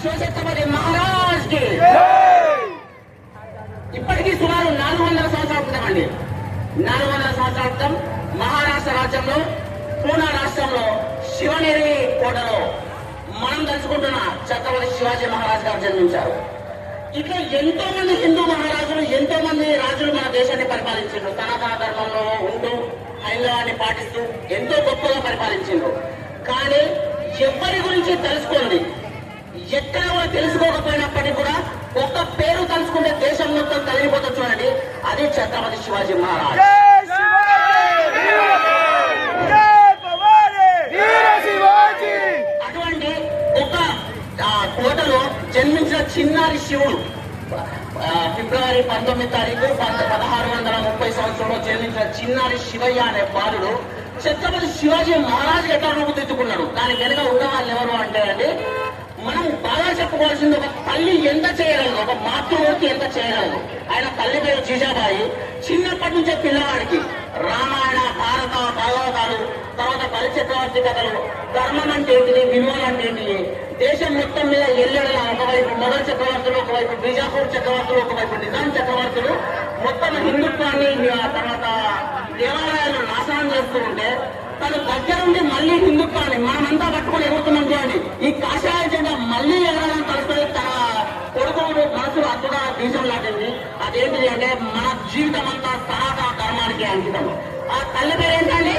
శివఛత్రపతి మహారాజ్ ఇప్పటికీ సుమారు నాలుగు వందల సంవత్సరాల క్రితమండి నాలుగు వందల సంవత్సరాల క్రితం మహారాష్ట్ర రాజ్యంలో పూనా రాష్ట్రంలో శివనేరి కోటలో మనం తలుచుకుంటున్న ఛత్రపతి శివాజీ మహారాజ్ గారు జన్మించారు. ఇట్లా ఎంతో మంది హిందూ మహారాజులు ఎంతో మంది రాజులు మన దేశాన్ని పరిపాలించారు సనాతన ధర్మంలో ఉంటూ హైందవాన్ని పాటిస్తూ ఎంతో గొప్పగా పరిపాలించారు కానీ ఎవరి గురించి తెలుసుకోండి ఎక్కడ కూడా తెలుసుకోకపోయినప్పటికీ కూడా ఒక్క పేరు తలుచుకుంటే దేశం మొత్తం కలిగిపోతుంది చూడండి. అది ఛత్రపతి శివాజీ మహారాజ్. అటువంటి ఒక కోటలో జన్మించిన చిన్నారి శివుడు ఫిబ్రవరి పంతొమ్మిది తారీఖు పదహారు వందల ముప్పై సంవత్సరంలో జన్మించిన చిన్నారి శివయ్య అనే బాలుడు ఛత్రపతి శివాజీ మహారాజు ఎట్లా రూపుదిద్దుకున్నాడు దాని వెనుక ఉన్న వాళ్ళు ఎవరు అంటే అండి చెప్పుకోవాల్సింది ఒక తల్లి ఎంత చేయగలదు ఒక మాతృమూర్తి ఎంత చేయగలదు ఆయన తల్లి పేరు జీజాబాయి. చిన్నప్పటి నుంచే పిల్లవాడికి రామాయణ భారత భాగవతాలు తర్వాత బలి చక్రవర్తి కథలు ధర్మం అంటే ఏంటిది విలువలు అంటే ఏంటిది? దేశం మొత్తం మీద ఎల్లెడల ఒకవైపు మొఘల్ చక్రవర్తులు ఒకవైపు బీజాపూర్ చక్రవర్తులు ఒకవైపు నిజాం చక్రవర్తులు. మొత్తం హిందుత్వాన్ని తర్వాత దేవాలయాలు నాశనం చేస్తూ ఉంటే తను దగ్గరుండి మళ్ళీ హిందుత్వాన్ని మనమంతా పట్టుకొని ఎగురుతున్నాం చూడండి. ఈ కాషాయ జెండా మళ్ళీ ఎగరాలి? అద్భుత బీజం అదేంటిది అంటే మన జీవితం అంతా సనాతన ధర్మానికి అంకితం ఆ తల్లి పేరు ఏంటండి